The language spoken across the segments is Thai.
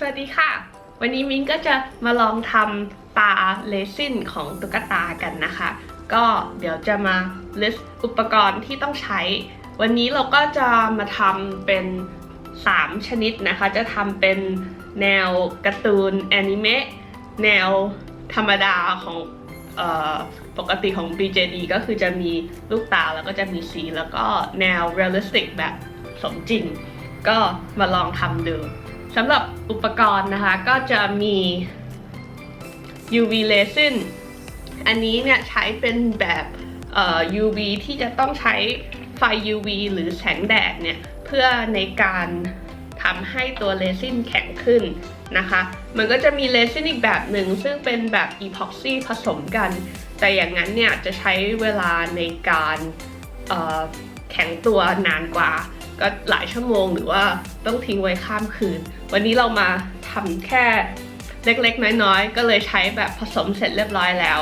สวัสดีค่ะ วันนี้มิ้นก็จะมาลองทำตาเลซินของตุ๊กตากันนะคะ ก็เดี๋ยวจะมา list อุปกรณ์ที่ต้องใช้ วันนี้เราก็จะมาทำเป็น 3 ชนิดนะคะ จะทำเป็นแนวการ์ตูนแอนิเมะแนวธรรมดาของปกติของ BJD ก็คือจะมีลูกตาแล้วก็จะมีสี แล้วก็แนว realistic แบบสมจริง ก็มาลองทำดู สำหรับอุปกรณ์นะคะก็จะมี UV resin อันนี้เนี่ยใช้เป็นแบบเอ่อ UV ที่จะต้องใช้ไฟ UV หรือแสงแดดเนี่ยเพื่อในการทำให้ตัวเรซินแข็งขึ้นนะคะ มันก็จะมีเรซินอีกแบบหนึ่งซึ่งเป็นแบบอีพ็อกซี่ผสมกัน แต่อย่างนั้นเนี่ยจะใช้เวลาในการแข็งตัวนานกว่า ก็หลายชั่วโมงหรือว่าต้องทิ้งไว้ข้ามคืน วันนี้เรามาทำแค่เล็กๆ น้อยๆ ก็เลยใช้แบบผสมเสร็จเรียบร้อยแล้ว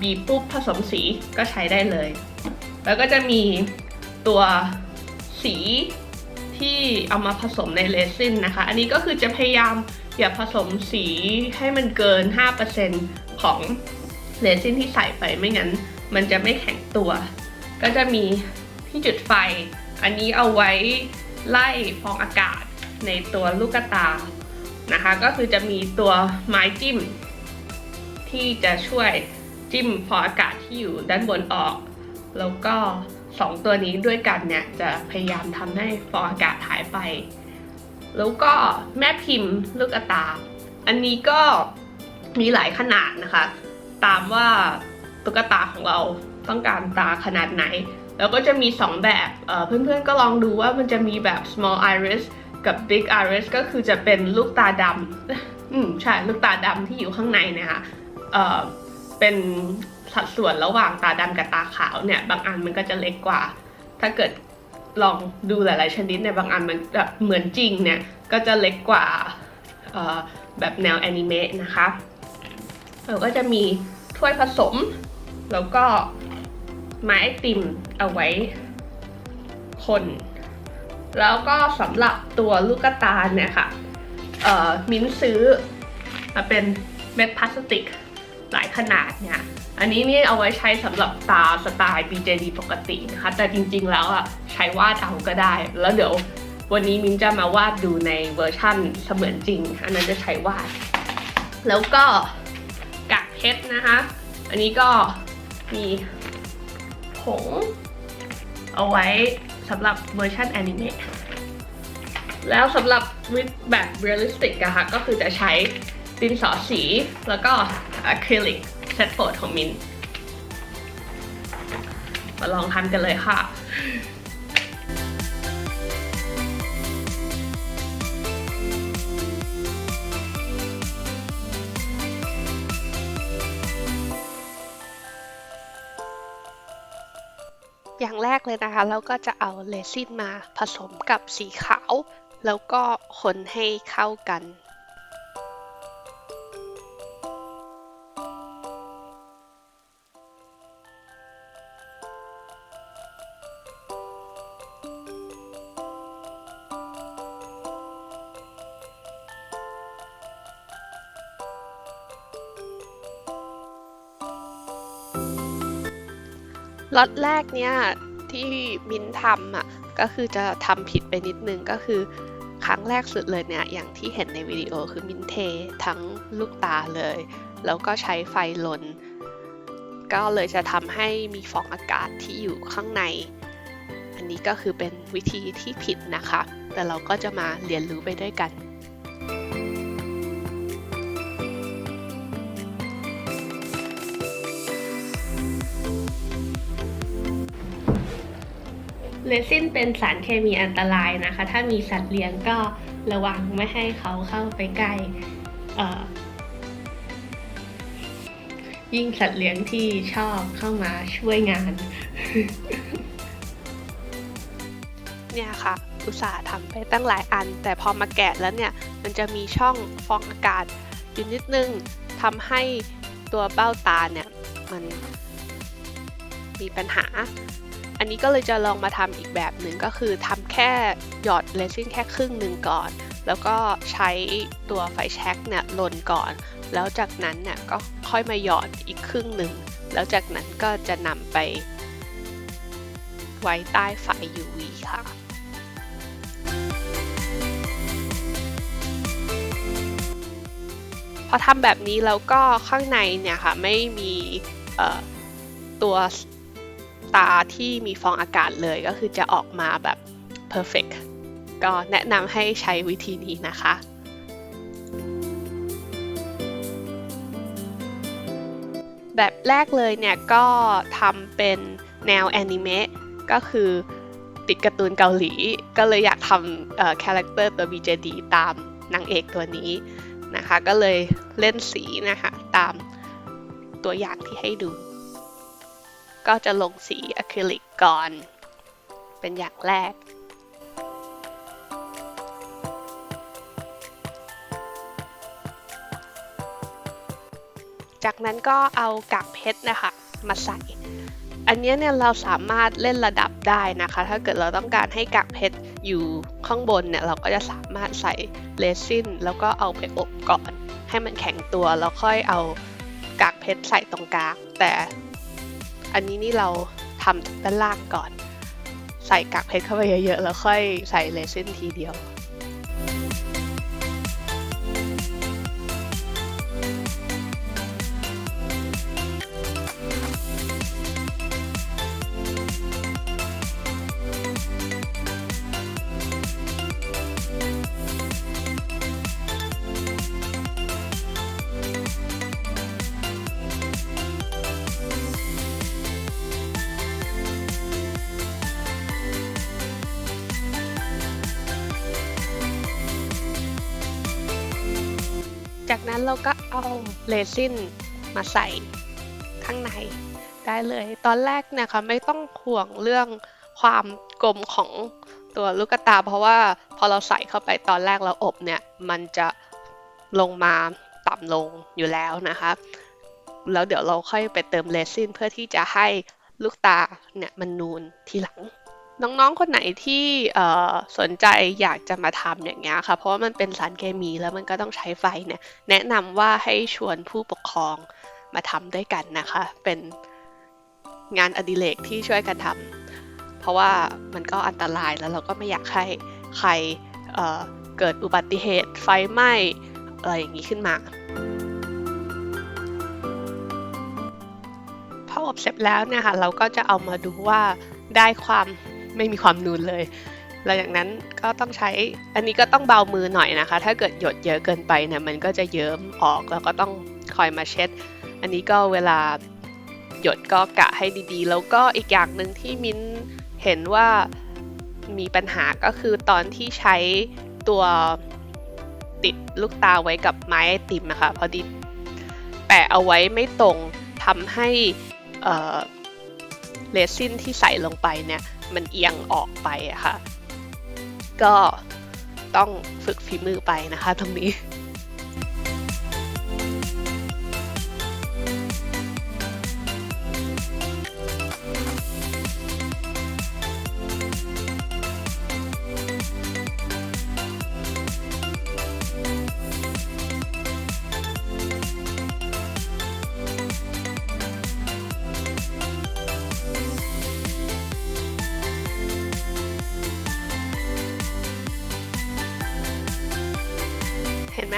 บีบปุ๊บผสมสีก็ใช้ได้เลย แล้วก็จะมีตัวสีที่เอามาผสมในเรซินนะคะ อันนี้ก็คือจะพยายามอย่าผสมสีให้มันเกิน 5%ของเรซินที่ใส่ไปไม่งั้น มันจะไม่แข็งตัว ก็จะมีที่จุดไฟ อันนี้เอาไว้ไล่ฟองอากาศในตัวลูกตานะคะ ก็คือจะมีตัวไม้จิ้ม ที่จะช่วยจิ้มฟองอากาศที่อยู่ด้านบนออก แล้วก็สองตัวนี้ด้วยกันเนี่ยจะพยายามทำให้ฟองอากาศหายไป แล้วก็แม่พิมพ์ลูกตา อันนี้ก็มีหลายขนาดนะคะ ตามว่าตุ๊กตาของเราต้องการตาขนาดไหน แล้วก็จะมี 2 แบบเอ่อเพื่อนๆก็ลองดูว่ามันจะมีแบบ small iris กับ big iris ก็คือจะเป็นลูกตาดำอืมใช่ ลูกตาดำที่อยู่ข้างในเนะคะเอ่อเป็นสัดส่วนระหว่างตาดำกับตาขาวเนี่ย บางอันมันก็จะเล็กกว่า ถ้าเกิดลองดูหลายๆชนิดเนี่ยบางอันมันแบบเหมือนจริงเนี่ย ก็จะเล็กกว่าเอ่อแบบแนวแอนิเมะนะคะแล้วก็จะมีถ้วยผสม แล้วก็ ไม้ไอติมเอาไว้คน แล้วก็สำหรับตัวลูกตาเนี่ยค่ะเอ่อมิ้นซื้อมาเป็นเม็ดพลาสติกหลายขนาดเนี่ย อันนี้นี่เอาไว้ใช้สำหรับตาสไตล์ BJD ปกตินะคะ แต่จริงๆแล้วอะใช้วาดเอาก็ได้ แล้วเดี๋ยววันนี้มิ้นจะมาวาดดูในเวอร์ชั่นเสมือนจริง อันนั้นจะใช้วาด แล้วก็กากเพชรนะคะ อันนี้ก็มี ผง เอาไว้สำหรับเวอร์ชันแอนิเมะแล้วสำหรับวิดแบบเรียลลิสติกอะค่ะ ก็คือจะใช้ดินสอสี แล้วก็อะคริลิกเซตโฟดของมินมาลองทำกันเลยค่ะ อย่างแรกเลยนะคะ เราก็จะเอาเรซินมาผสมกับสีขาว แล้วก็คนให้เข้ากัน ล็อตแรกเนี่ยที่มินทำอะก็คือจะทำผิดไปนิดนึงก็คือครั้งแรกสุดเลยเนี่ยอย่างที่เห็นในวิดีโอคือมินเททั้งลูกตาเลย แล้วก็ใช้ไฟลน ก็เลยจะทำให้มีฟองอากาศที่อยู่ข้างใน อันนี้ก็คือเป็นวิธีที่ผิดนะคะ แต่เราก็จะมาเรียนรู้ไปด้วยกัน เรซินเป็นสารเคมีอันตรายนะคะ ถ้ามีสัตว์เลี้ยงก็ระวังไม่ให้เขาเข้าไปใกล้ยิ่งสัตว์เลี้ยงที่ชอบเข้ามาช่วยงาน เนี่ยค่ะ อุตส่าห์ทำไปตั้งหลายอัน แต่พอมาแกะแล้วเนี่ย มันจะมีช่องฟองอากาศอยู่นิดนึงทำให้ตัวเบ้าตาเนี่ย มันมีปัญหา อันนี้ก็เลยจะลองมาทำอีกแบบหนึ่งก็คือทำแค่หยอดเรซินแค่ครึ่งหนึ่งก่อน แล้วก็ใช้ตัวไฟแช็กเนี่ยลนก่อน แล้วจากนั้นเนี่ยก็ค่อยมาหยอดอีกครึ่งหนึ่ง แล้วจากนั้นก็จะนำไป ไว้ใต้ไฟ UV ค่ะพอทำแบบนี้แล้วก็ข้างในเนี่ยค่ะไม่มีตัว ตาที่มีฟองอากาศเลยก็คือจะออกมาแบบ perfect ก็แนะนำให้ใช้วิธีนี้นะคะ แบบแรกเลยเนี่ยก็ทำเป็นแนวแอนิเมะก็คือติดการ์ตูนเกาหลี ก็เลยอยากทำคาแรคเตอร์ตัว BJD ตามนางเอกตัวนี้นะคะ ก็เลยเล่นสีนะคะ ตามตัวอย่างที่ให้ดู ก็จะลงสีอะคริลิกก่อน เป็นอย่างแรก จากนั้นก็เอากากเพชรนะคะมาใส่ อันนี้เนี่ยเราสามารถเล่นระดับได้นะคะ ถ้าเกิดเราต้องการให้กากเพชรอยู่ข้างบนเนี่ยเราก็จะสามารถใส่เรซินแล้วก็เอาไปอบก่อน ให้มันแข็งตัวแล้วค่อยเอากากเพชรใส่ตรงกลางแต่ อันนี้นี่เราทำด้านล่างก่อน ใส่กากเพชรเข้าไปเยอะๆ แล้วค่อยใส่เลซินทีเดียว จากนั้นเราก็เอาเรซินมาใส่ข้างในได้เลย ตอนแรกเนี่ยค่ะไม่ต้องห่วงเรื่องความกลมของตัวลูกตา เพราะว่าพอเราใส่เข้าไปตอนแรกเราอบเนี่ยมันจะลงมาต่ำลงอยู่แล้วนะคะแล้วเดี๋ยวเราค่อยไปเติมเรซินเพื่อที่จะให้ลูกตาเนี่ยมันนูนทีหลัง น้องๆ คนไหนที่สนใจอยากจะมาทำอย่างเงี้ยค่ะ เพราะว่ามันเป็นสารเคมีแล้วมันก็ต้องใช้ไฟเนี่ย แนะนำว่าให้ชวนผู้ปกครองมาทำด้วยกันนะคะ เป็นงานอดิเรกที่ช่วยกันทำเพราะว่ามันก็อันตรายแล้วเราก็ไม่อยากให้ใครเเกิดอุบัติเหตุไฟไหม้อะไรอย่างนี้ขึ้นมาพออบเสร็จแล้วเนี่ยค่ะเราก็จะเอามาดูว่าได้ความ ไม่มีความนูนเลยหลังจากนั้นก็ต้องใช้อันนี้ก็ต้องเบามือหน่อยนะคะ ถ้าเกิดหยดเยอะเกินไปเนี่ยมันก็จะเยิ้มออกแล้วก็ต้องคอยมาเช็ด อันนี้ก็เวลาหยดก็กะให้ดีๆ แล้วก็อีกอย่างหนึ่งที่มิ้นเห็นว่ามีปัญหาก็คือตอนที่ใช้ตัวติดลูกตาไว้กับไม้ไอติมนะคะพอดีแปะเอาไว้ไม่ตรงทำให้เรซินที่ใส่ลงไปเนี่ย มันเอียงออกไปอะค่ะ ก็ต้องฝึกฝีมือไปนะคะตรงนี้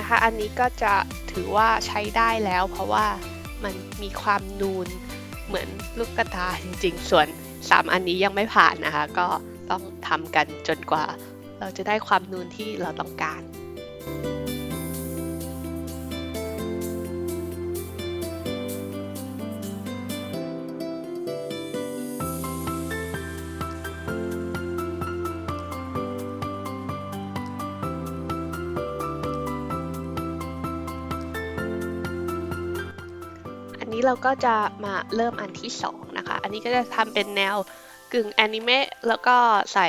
นไหมคะ อันนี้ก็จะถือว่าใช้ได้แล้ว เพราะว่ามันมีความนูนเหมือนลูกกระตาจริงๆ ส่วน 3 อันนี้ยังไม่ผ่านนะคะ ก็ต้องทำกันจนกว่า เราจะได้ความนูนที่เราต้องการอัน นี้เราก็จะมาเริ่มอันที่ 2 นะคะ อันนี้ก็จะทำเป็นแนวกึ่งแอนิเมะแล้วก็ใส่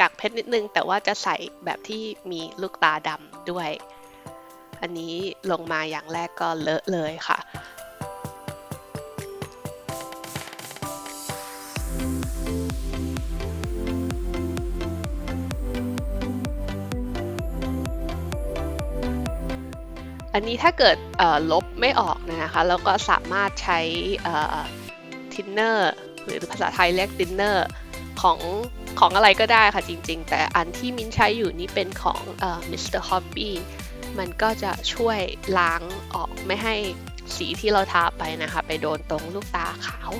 กากเพชรนิดนึง แต่ว่าจะใส่แบบที่มีลูกตาดำด้วย อันนี้ลงมาอย่างแรกก็เลอะเลยค่ะ อันนี้ถ้าเกิดลบไม่ออกนะคะเราก็สามารถใช้ทินเนอร์หรือภาษาไทยเรียกทินเนอร์ของของอะไรก็ได้ค่ะจริงๆ แต่อันที่มิ้นใช้อยู่นี่เป็นของเอ่อ Mr. Hobby มันก็จะช่วยล้างออกไม่ให้สีที่เราทาไปนะคะ ไปโดนตรงลูกตาขาว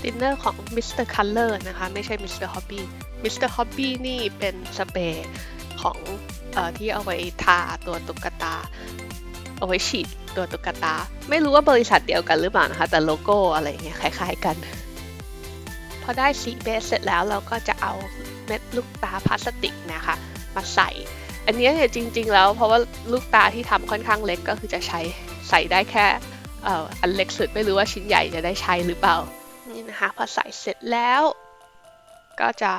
ทินเนอร์ของ Mr. Color นะคะ ไม่ใช่ Mr. Hobby Mr. Hobby นี่เป็นสเปรย์ ของเออที่เอาไว้ทาตัวตุ๊กตา เอาไว้ฉีดตัวตุ๊กตา ไม่รู้ว่าบริษัทเดียวกันหรือเปล่านะคะ แต่โลโก้อะไรเงี้ยคล้าย ๆกัน พอได้สีเบสเสร็จแล้วเราก็จะเอาเม็ดลูกตาพลาสติกนะคะมาใส่ อันนี้เนี่ยจริง ๆ แล้วเพราะว่าลูกตาที่ทำค่อนข้างเล็กก็คือจะใช้ใส่ได้แค่เอ่ออันเล็กสุดไม่รู้ว่าชิ้นใหญ่จะได้ใช้หรือเปล่านี่นะคะพอใส่เสร็จแล้ว ก็จะ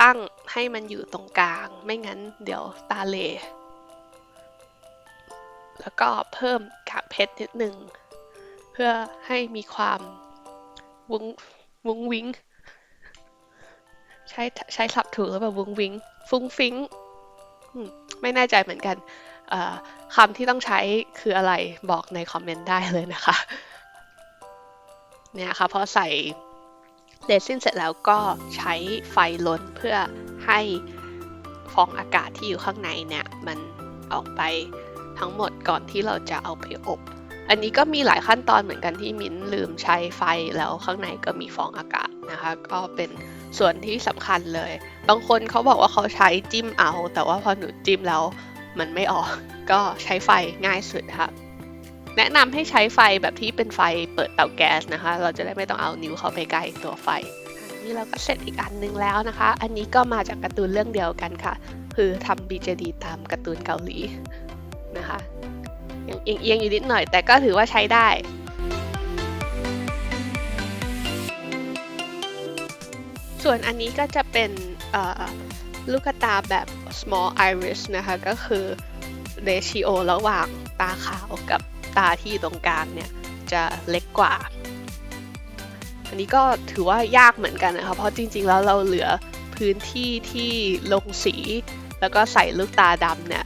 ตั้งให้มันอยู่ตรงกลาง ไม่งั้นเดี๋ยวตาเล แล้วก็เพิ่มกากเพชรนิดหนึ่ง เพื่อให้มีความวุ้งวุ้งวิ้งใช้ใช้สับถูกหรือเปล่าวุ้งวิ้งฟุ้งฟิ้งไม่แน่ใจเหมือนกันคำที่ต้องใช้คืออะไรบอกในคอมเมนต์ได้เลยนะคะ เนี่ยค่ะพอใส่ เรซินเสร็จแล้วก็ใช้ไฟลนเพื่อให้ฟองอากาศที่อยู่ข้างในเนี่ยมันออกไปทั้งหมดก่อนที่เราจะเอาไปอบ อันนี้ก็มีหลายขั้นตอนเหมือนกันที่มิ้นลืมใช้ไฟแล้วข้างในก็มีฟองอากาศนะคะ ก็เป็นส่วนที่สำคัญเลย บางคนเขาบอกว่าเขาใช้จิ้มเอา แต่ว่าพอหนูจิ้มแล้วมันไม่ออก ก็ใช้ไฟง่ายสุดค่ะ แนะนำให้ใช้ไฟแบบที่เป็นไฟเปิดเตาแก๊สนะคะ เราจะได้ไม่ต้องเอานิ้วเข้าไปใกล้ตัวไฟนนี้เราก็เสร็จอีกอันนึงแล้วนะคะ อันนี้ก็มาจากการ์ตูนเรื่องเดียวกันค่ะ คือทำ BJD ตามการ์ตูนเกาหลีนะคะยังเอียงๆอยู่นิดหน่อย แต่ก็ถือว่าใช้ได้ส่วนอันนี้ก็จะเป็นลูกตาแบบ small iris นะคะ ก็คือ ratio ระหว่างตาขาวกับ ตาที่ตรงกลางเนี่ยจะเล็กกว่า อันนี้ก็ถือว่ายากเหมือนกันนะคะเพราะจริงๆแล้วเราเหลือพื้นที่ที่ลงสี แล้วก็ใส่ลูกตาดำเนี่ย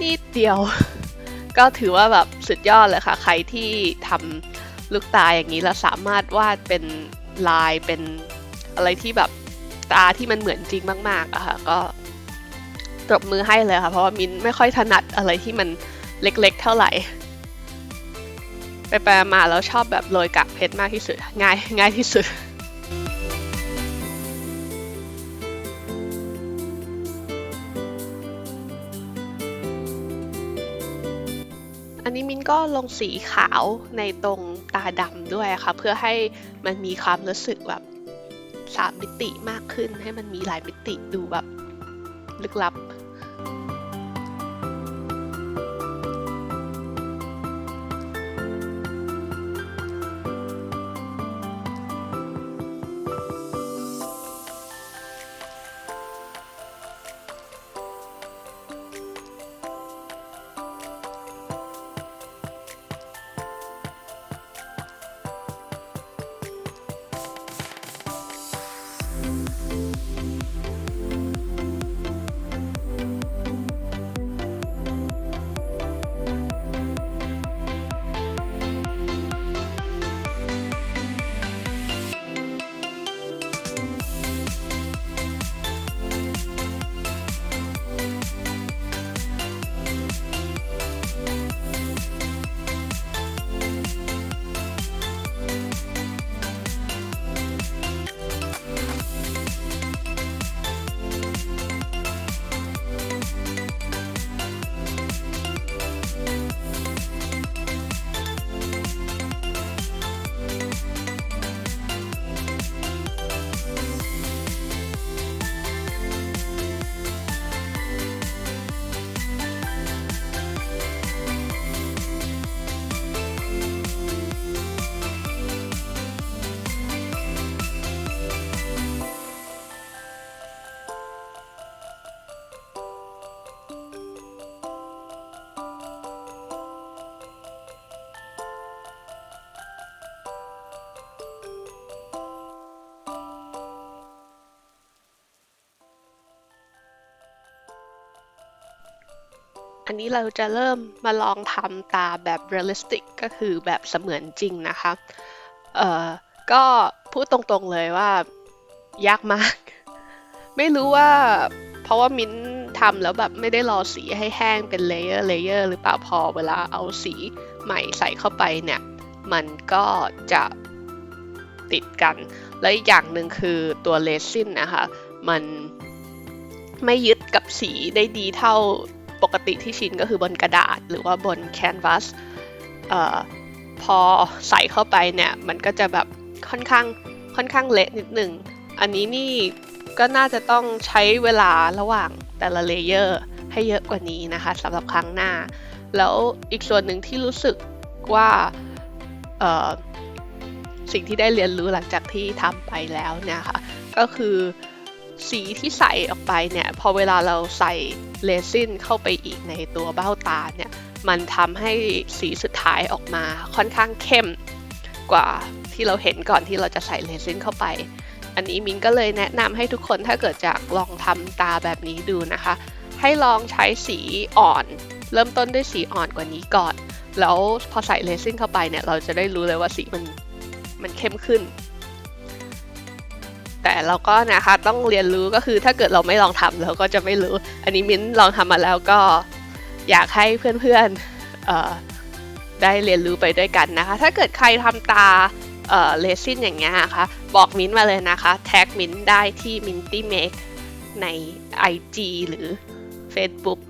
นิดเดียว ก็ถือว่าแบบสุดยอดเลยค่ะ ใครที่ทำลูกตาอย่างนี้แล้วสามารถวาดเป็นลายเป็นอะไรที่แบบตาที่มันเหมือนจริงมากๆอะค่ะก็ตบมือให้เลยค่ะ เพราะว่ามินไม่ค่อยถนัดอะไรที่มันเล็กๆเท่าไหร่ ไปไปมาแล้วชอบแบบโรยกากเพชรมากที่สุด ง่ายง่ายที่สุดอันนี้มินก็ลงสีขาวในตรงตาดำด้วยค่ะ เพื่อให้มันมีความรู้สึกแบบสามมิติมากขึ้น ให้มันมีหลายมิติดูแบบลึกลับ นี้เราจะเริ่มมาลองทำตาแบบ realistic ก็คือแบบเสมือนจริงนะคะ เอ่อ ก็พูดตรงๆเลยว่ายากมาก ไม่รู้ว่าเพราะว่ามิ้นทำแล้วแบบไม่ได้รอสีให้แห้งเป็นเลเยอร์เลเยอร์หรือเปล่าพอเวลาเอาสีใหม่ใส่เข้าไปเนี่ย มันก็จะติดกัน และอีกอย่างหนึ่งคือตัวเลซินนะคะ มันไม่ยึดกับสีได้ดีเท่า ปกติที่ชินก็คือบนกระดาษหรือว่าบนแคนวาสพอใส่เข้าไปเนี่ยมันก็จะแบบค่อนข้างค่อนข้างเละนิดหนึ่ง อันนี้นี่ก็น่าจะต้องใช้เวลาระหว่างแต่ละเลเยอร์ให้เยอะกว่านี้นะคะสำหรับครั้งหน้า แล้วอีกส่วนหนึ่งที่รู้สึกว่าสิ่งที่ได้เรียนรู้หลังจากที่ทำไปแล้วเนี่ยค่ะก็คือ สีที่ใส่ออกไปเนี่ยพอเวลาเราใส่เลซินเข้าไปอีกในตัวเบ้าตาเนี่ยมันทำให้สีสุดท้ายออกมาค่อนข้างเข้มกว่าที่เราเห็นก่อนที่เราจะใส่เลซินเข้าไป อันนี้มินก็เลยแนะนำให้ทุกคนถ้าเกิดจะลองทำตาแบบนี้ดูนะคะ ให้ลองใช้สีอ่อน เริ่มต้นด้วยสีอ่อนกว่านี้ก่อน แล้วพอใส่เลซินเข้าไปเนี่ยเราจะได้รู้เลยว่าสีมันมันเข้มขึ้น แต่เราก็นะคะต้องเรียนรู้ก็คือถ้าเกิดเราไม่ลองทำเราก็จะไม่รู้ อันนี้มิ้นลองทำมาแล้วก็อยากให้เพื่อนๆได้เรียนรู้ไปด้วยกันนะคะ ถ้าเกิดใครทำตาเลซินอย่างเงี้ยนะคะบอกมิ้นมาเลยนะคะ แท็กมิ้นได้ที่ Minty Make ใน IG หรือ Facebook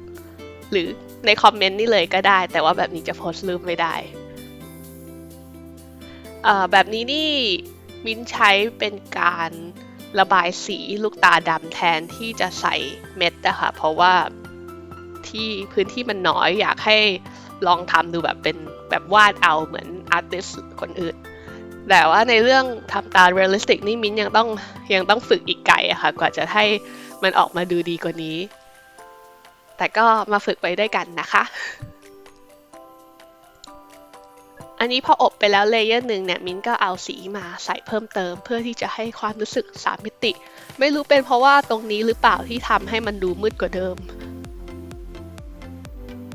หรือในคอมเมนต์นี่เลยก็ได้ แต่ว่าแบบนี้จะโพสต์รูปไม่ได้ แบบนี้นี่มิ้นใช้เป็นการ ระบายสีลูกตาดำแทนที่จะใส่เม็ดนะคะเพราะว่าที่พื้นที่มันน้อยอยากให้ลองทำดูแบบเป็นแบบวาดเอาเหมือนอาร์ติสคนอื่น แต่ว่าในเรื่องทำตาเรียลลิสติกนี่มิ้นยังต้องยังต้องฝึกอีกไกลอะค่ะ กว่าจะให้มันออกมาดูดีกว่านี้ แต่ก็มาฝึกไปด้วยกันนะคะ อันนี้พออบไปแล้วเลเยอร์หนึ่งเนี่ยมิ้นก็เอาสีมาใส่เพิ่มเติม เพื่อที่จะให้ความรู้สึกสามมิติ ไม่รู้เป็นเพราะว่าตรงนี้หรือเปล่าที่ทำให้มันดูมืดกว่าเดิม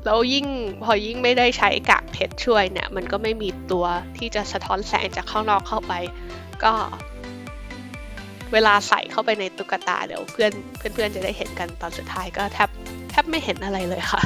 แล้วยิ่งพอยิ่งไม่ได้ใช้กากเพชรช่วยเนี่ย มันก็ไม่มีตัวที่จะสะท้อนแสงจากข้างนอกเข้าไป ก็ เวลาใส่เข้าไปในตุ๊กตาเดี๋ยวเพื่อนเพื่อนๆจะได้เห็นกันตอนสุดท้ายก็แทบแทบไม่เห็นอะไรเลยค่ะ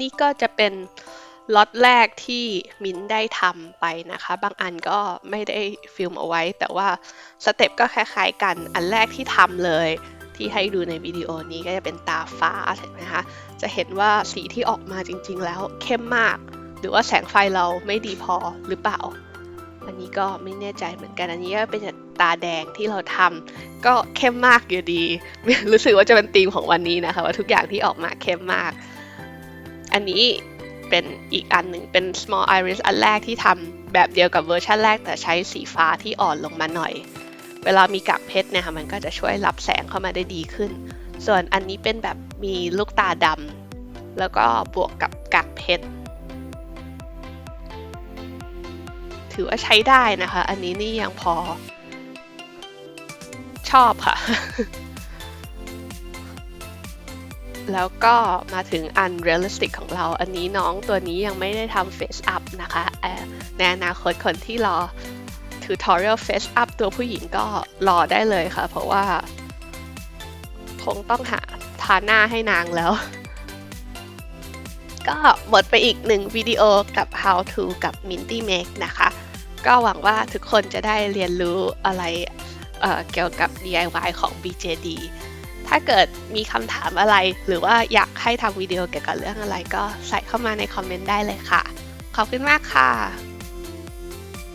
นี่ก็จะเป็นล็อตแรกที่มิ้นได้ทำไปนะคะ บางอันก็ไม่ได้ฟิล์มเอาไว้ แต่ว่าสเต็ปก็คล้ายๆกัน อันแรกที่ทำเลยที่ให้ดูในวิดีโอนี้ก็จะเป็นตาฟ้าเห็นไหมคะ จะเห็นว่าสีที่ออกมาจริงๆแล้วเข้มมาก หรือว่าแสงไฟเราไม่ดีพอหรือเปล่า อันนี้ก็ไม่แน่ใจเหมือนกัน อันนี้ก็เป็นตาแดงที่เราทำก็เข้มมากอยู่ดี รู้สึกว่าจะเป็นธีมของวันนี้นะคะว่าทุกอย่างที่ออกมาเข้มมาก อันนี้เป็นอีกอันหนึ่งเป็น small iris อันแรกที่ทำแบบเดียวกับเวอร์ชันแรกแต่ใช้สีฟ้าที่อ่อนลงมาหน่อย เวลามีกากเพชรเนี่ยค่ะมันก็จะช่วยรับแสงเข้ามาได้ดีขึ้น ส่วนอันนี้เป็นแบบมีลูกตาดำแล้วก็บวกกับกากเพชรถือว่าใช้ได้นะคะ อันนี้นี่ยังพอชอบค่ะ แล้วก็มาถึงอัน realistic ของเรา อันนี้น้องตัวนี้ยังไม่ได้ทำ face up นะคะเอ่อในอนาคตคนที่รอ tutorial face up ตัวผู้หญิงก็รอได้เลยค่ะ เพราะว่า คงต้องหาทาหน้าให้นางแล้ว ก็หมดไปอีกหนึ่งวิดีโอกับ how to กับ Minty Make นะคะ ก็หวังว่าทุกคนจะได้เรียนรู้อะไรเเกี่ยวกับ DIY ของ BJD ถ้าเกิดมีคำถามอะไร หรือว่าอยากให้ทำวิดีโอเกี่ยวกับเรื่องอะไรก็ใส่เข้ามาในคอมเมนต์ได้เลยค่ะ ขอบคุณมากค่ะ